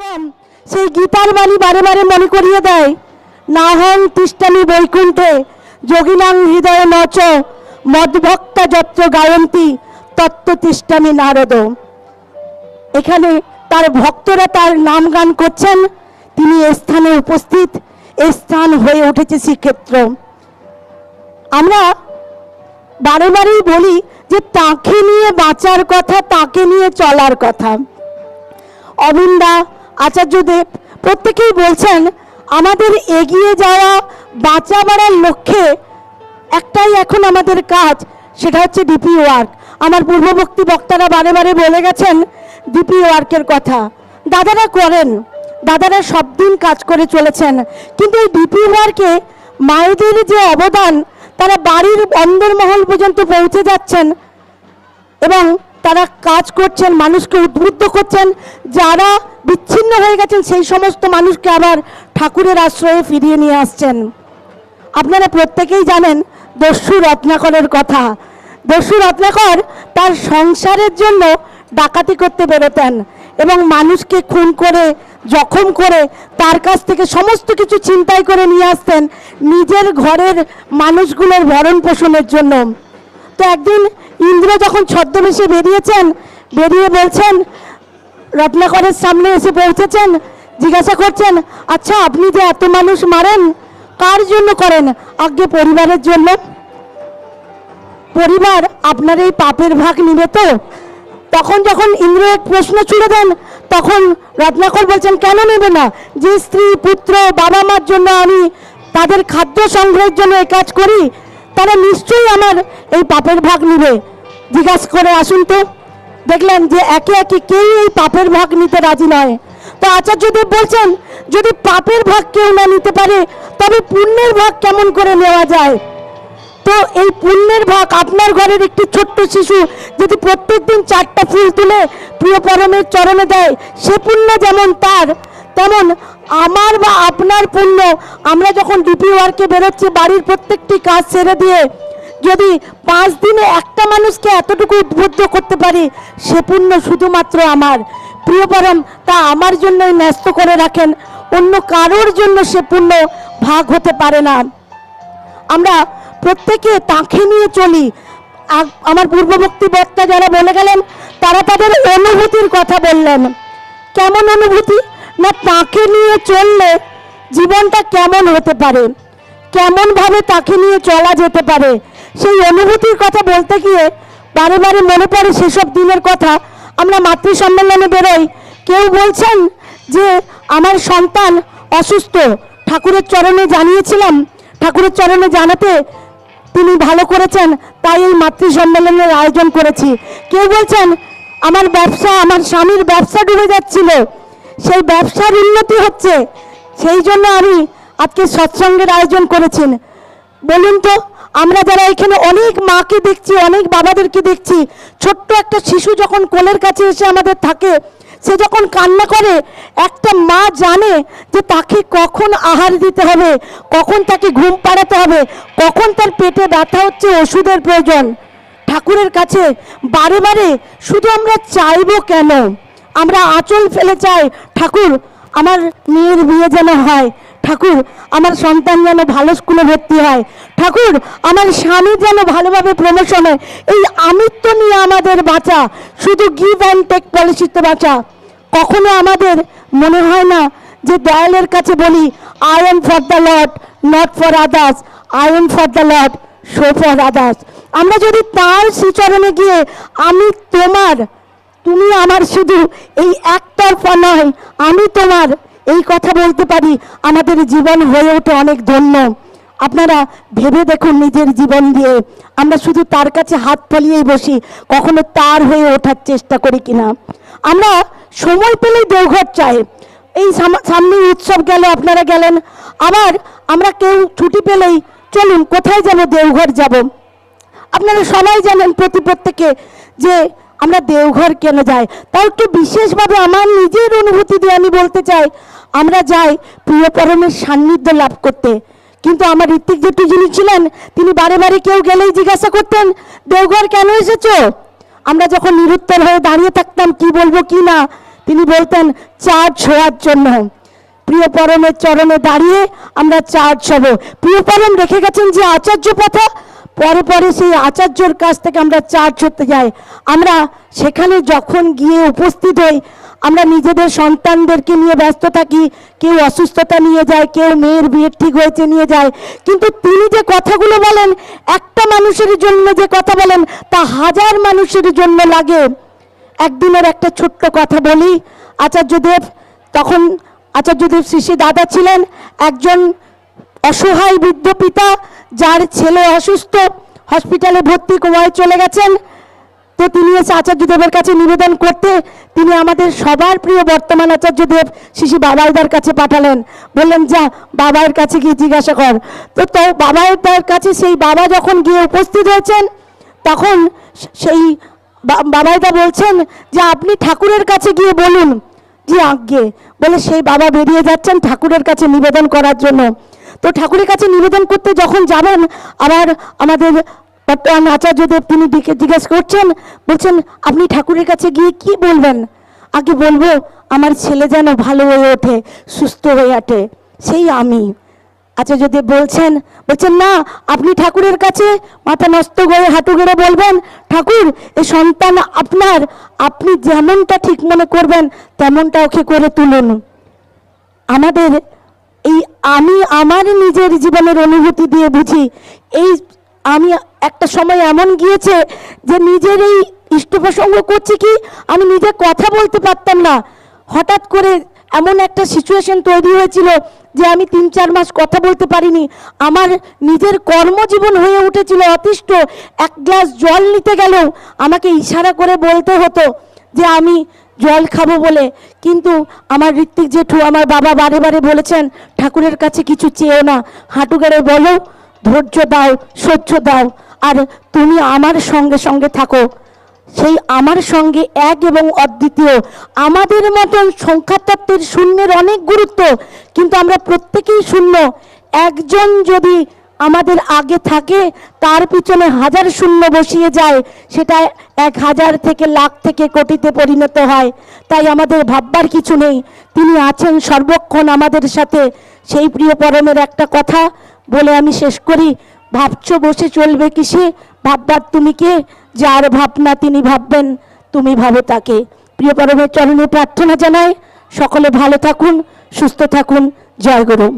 বেগম সেই গীতার বাণী বারে বারে মনে করিয়ে দেয়, নাহং তিষ্ঠামি বৈকুণ্ঠে, যোগিনাং হৃদয় নচ, মদভক্তা যত্র গায়ন্তী, তত্ত্ব তিষ্ঠামি নারদ। এখানে তার ভক্তরা তার নাম গান করছেন, তিনি স্থানে উপস্থিত স্থান হয়ে উঠেছে শ্রীক্ষেত্র। আমরা বারে বারেই বলি যে তাকে নিয়ে বাঁচার কথা, তাকে নিয়ে চলার কথা। অবিন্দা আচার্যদেব প্রত্যেকেই বলছেন, আমাদের এগিয়ে যাওয়া বাঁচা বাড়ার লক্ষ্যে একটাই এখন আমাদের কাজ, সেটা হচ্ছে ডিপি ওয়ার্ক আমার পূর্ববর্তী বক্তারা বারে বারে বলে গেছেন ডিপি ওয়ার্কের কথা। দাদারা করেন, দাদারা সব দিন কাজ করে চলেছেন। কিন্তু এই ডিপি ওয়ার্কে মায়েদের যে অবদান, তারা বাড়ির অন্দরমহল পর্যন্ত পৌঁছে যাচ্ছেন এবং তারা কাজ করছেন, মানুষকে উদ্বুদ্ধ করছেন, যারা বিচ্ছিন্ন হয়ে গেছেন, সেই সমস্ত মানুষকে আবার ঠাকুরের আশ্রয়ে ফিরিয়ে নিয়ে আসছেন। আপনারা প্রত্যেকেই জানেন দস্যু রত্নাকরের কথা। দস্যু রত্নাকর তার সংসারের জন্য ডাকাতি করতে বেরোতেন এবং মানুষকে খুন করে, জখম করে তার কাছ থেকে সমস্ত কিছু চিন্তাই করে নিয়ে আসতেন নিজের ঘরের মানুষগুলোর ভরণ পোষণের জন্য। তো একদিন ইন্দ্র যখন ছদ্মবেশে বেরিয়েছেন, বেরিয়ে বলছেন রত্নাকরের সামনে এসে পৌঁছেছেন, জিজ্ঞাসা করছেন আচ্ছা আপনি যে এত মানুষ মারেন, কার জন্য করেন? আগে পরিবারের জন্য। পরিবার আপনার এই পাপের ভাগ নিবে তো? তখন যখন ইন্দ্র এক প্রশ্ন ছুড়ে দেন, তখন রত্নাকর বলছেন, কেন নেবে না? যে স্ত্রী, পুত্র, বাবা মার জন্য আমি তাদের খাদ্য সংগ্রহের জন্য এই কাজ করি, তারা নিশ্চয়ই আমার এই পাপের ভাগ নিবে। জিজ্ঞাসা করে, আসুন তো। দেখলেন যে একে একে কেউই এই পাপের ভাগ নিতে রাজি নয়। তো আচার্যদেব বলছেন, যদি পাপের ভাগ কেউ না নিতে পারে, তবে পুণ্যের ভাগ কেমন করে নেওয়া যায়? তো এই পুণ্যের ভাগ আপনার ঘরের একটি ছোট্ট শিশু যদি প্রত্যেক দিন চারটা ফুল তুলে প্রিয় পরমের চরণে দেয়, সে পুণ্য যেমন তার, তেমন আমার বা আপনার পুণ্য। আমরা যখন ডিপি ওয়ার্কে বেরোচ্ছি, বাড়ির প্রত্যেকটি কাজ ছেড়ে দিয়ে যদি পাঁচ দিনে একটা মানুষকে এতটুকু উদ্বুদ্ধ করতে পারি, সে পুণ্য শুধুমাত্র আমার। প্রিয় পরম, তা আমার জন্যই ন্যস্ত করে রাখেন। অন্য কারোর জন্য সে পুণ্য ভাগ হতে পারে না। আমরা প্রত্যেকে তাঁকে নিয়ে চলি। আমার পূর্ববর্তী বক্তা যারা বলে গেলেন, তারা তাদের অনুভূতির কথা বললেন। কেমন অনুভূতি? না, তাকে নিয়ে চললে জীবনটা কেমন হতে পারে? কেমন ভাবে তাকে নিয়ে চলা যেতে পারে? সেই অনুভূতির কথা বলতে গিয়ে বারে বারে মনে পড়ে সেসব দিনের কথা। আমরা মাতৃ সম্মেলনে বেরোই। কেউ বলছেন যে, আমার সন্তান অসুস্থ। ঠাকুরের চরণে জানিয়েছিলাম। ঠাকুরের চরণে জানাতে তিনি ভালো করেছেন। তাই এই মাতৃ সম্মেলনের আয়োজন করেছি। কেউ বলছেন, আমার ব্যবসা, আমার স্বামীর ব্যবসা ডুবে যাচ্ছিল। সেই ব্যবসার উন্নতি হচ্ছে। সেই জন্য আমি আজকে সৎসঙ্গের আয়োজন করেছেন বলুন তো আমরা যারা এখানে অনেক মাকে দেখছি, অনেক বাবাদেরকে দেখছি, ছোট্ট একটা শিশু যখন কোলের কাছে এসে আমাদের থাকে, সে যখন কান্না করে, একটা মা জানে যে তাকে কখন আহার দিতে হবে, কখন তাকে ঘুম পাড়াতে হবে, কখন তার পেটে ব্যথা হচ্ছে, ওষুধের প্রয়োজন। ঠাকুরের কাছে বারে বারে, শুধু আমরা চাইব কেন? আমরা আঁচল ফেলে চাই। ঠাকুর, আমার মেয়ের বিয়ে যেন হয়। ঠাকুর, আমার সন্তান যেন ভালো স্কুলে ভর্তি হয়। ঠাকুর, আমার স্বামী যেন ভালোভাবে প্রমোশন হয়। এই আমিত্ব নিয়ে আমাদের বাঁচা, শুধু গিভ অ্যান্ড টেক পলিসিতে বাঁচা। কখনো আমাদের মনে হয় না যে দয়ালের কাছে বলি I am for the Lord not for others I am for the Lord show for others আমরা যদি তার শ্রীচরণে গিয়ে, আমি তোমার, তুমি আমার শুধু এই একতরফা নয়, আমি তোমার এই কথা বলতে পারি, আমাদের জীবন হয়ে ওঠে অনেক ধন্য। আপনারা ভেবে দেখুন নিজের জীবন দিয়ে। আমরা শুধু তার কাছে হাত ফলিয়েই বসি, কখনো তার হয়ে ওঠার চেষ্টা করি কিনা। আমরা সময় পেলেই দেওঘর চাই। এই সাম- সামনে উৎসব গেল, আপনারা গেলেন। আবার আমরা কেউ ছুটি পেলেই চলুন, কোথায় যাব দেওঘর যাব। আপনারা সবাই জানেন প্রতি প্রত্যেকে যে আমরা দেওঘর কেন যাই? তাও একটু বিশেষভাবে আমার নিজের অনুভূতি দিয়ে আমি বলতে চাই। আমরা যাই প্রিয় পরমের সান্নিধ্য লাভ করতে। কিন্তু আমার ঋত্বিক জেঠু যিনি ছিলেন, তিনি বারে বারে কেউ গেলেই জিজ্ঞাসা করতেন, দেওঘর কেন এসেছ? আমরা যখন নিরুত্তর হয়ে দাঁড়িয়ে থাকতাম, কি বলব, কি না? তিনি বলতেন চার্জ হওয়ার জন্য। প্রিয় পরমের চরণে দাঁড়িয়ে আমরা চার্জ হব প্রিয় পরম রেখে গেছেন যে আচার্য কথা পরে পরে সেই আচার্যর কাছ থেকে আমরা চার্জ হতে যাই। আমরা সেখানে যখন গিয়ে উপস্থিত হই, আমরা নিজেদের সন্তানদেরকে নিয়ে ব্যস্ত থাকি, কেউ অসুস্থতা নিয়ে যায়, কেউ মেয়ের বিয়ে ঠিক হয়েছে নিয়ে যায়। কিন্তু তিনি যে কথাগুলো বলেন, একটা মানুষের জন্য যে কথা বলেন, তা হাজার মানুষের জন্য লাগে। একদিনের একটা ছোট্ট কথা বলি, আচার্যদেব, তখন আচার্যদেব শিশি দাদা ছিলেন, একজন অসহায় বৃদ্ধ পিতা, যার ছেলে অসুস্থ হসপিটালে ভর্তি কোমায় চলে গেছেন। তো তিনি এসে আচার্যদেবের কাছে নিবেদন করতে তিনি আমাদের সবার প্রিয় বর্তমান আচার্যদেব শিশি বাবাইদার কাছে পাঠালেন। বললেন, যা বাবার কাছে গিয়ে জিজ্ঞাসা কর। তো তো বাবাইদার কাছে সেই বাবা যখন গিয়ে উপস্থিত হয়েছেন, তখন সেই বাবাইদা বলছেন, যে, আপনি ঠাকুরের কাছে গিয়ে বলুন। যে আজ্ঞে? বলে, সেই বাবা বেরিয়ে যাচ্ছেন ঠাকুরের কাছে নিবেদন করার জন্য। ঠাকুরের কাছে নিবেদন করতে যখন যাবেন, আবার আমাদের বর্তমান আচার্যদেব তিনি জিজ্ঞেস করছেন, বলছেন, আপনি ঠাকুরের কাছে গিয়ে কি বলবেন? আগে বলব, আমার ছেলে যেন ভালো হয়ে ওঠে, সুস্থ হয়ে ওঠে, সেই আমি। আচার্যদেব বলছেন বলছেন, না, আপনি ঠাকুরের কাছে মাথা নষ্ট করে হাঁটু গেড়ে বলবেন, ঠাকুর, এ সন্তান আপনার, আপনি যেমনটা ঠিক মনে করবেন, তেমনটা ওকে করে তুলুন। আমাদের এই আমি আমার নিজের জীবনের অনুভূতি দিয়ে বুঝি। এই আমি একটা সময় এমন গিয়েছে যে নিজের এই ইষ্টপ্রসঙ্গ করছি কি, আমি নিজে কথা বলতে পারতাম না। হঠাৎ করে এমন একটা সিচুয়েশন তৈরি হয়েছিল যে আমি তিন চার মাস কথা বলতে পারিনি। আমার নিজের কর্মজীবন হয়ে উঠেছিল অতিষ্ঠ। এক গ্লাস জল নিতে গেলেও আমাকে ইশারা করে বলতে হতো যে আমি জল খাব বলে, কিন্তু আমার ঋত্বিক জেঠু আমার বাবা বারে বারে বলেছেন, ঠাকুরের কাছে কিছু চেয়েও না। হাঁটু গেড়ে বলো, ধৈর্য দাও, সহ্য দাও, আর তুমি আমার সঙ্গে সঙ্গে থাকো। সেই আমার সঙ্গে এক এবং অদ্বিতীয়। আমাদের মতন সংখ্যাতত্ত্বের শূন্যের অনেক গুরুত্ব, কিন্তু আমরা প্রত্যেকেই শূন্য। একজন যদি আমাদের আগে থাকে, তার পিছনে হাজার শূন্য বসিয়ে যায়, সেটা এক হাজার থেকে লাখ থেকে কোটিতে পরিণত হয়। তাই আমাদের ভাববার কিছু নেই। তিনি আছেন সর্বক্ষণ আমাদের সাথে। সেই প্রিয় পরমের একটা কথা বলে আমি শেষ করি। ভাবছ বসে চলবে কিসে? ভাববার তুমি কে? যার ভাবনা তিনি ভাববেন, তুমি ভাবো তাকে। প্রিয় পরমের চরণে প্রার্থনা জানায় সকলে ভালো থাকুন, সুস্থ থাকুন। জয় গুরু।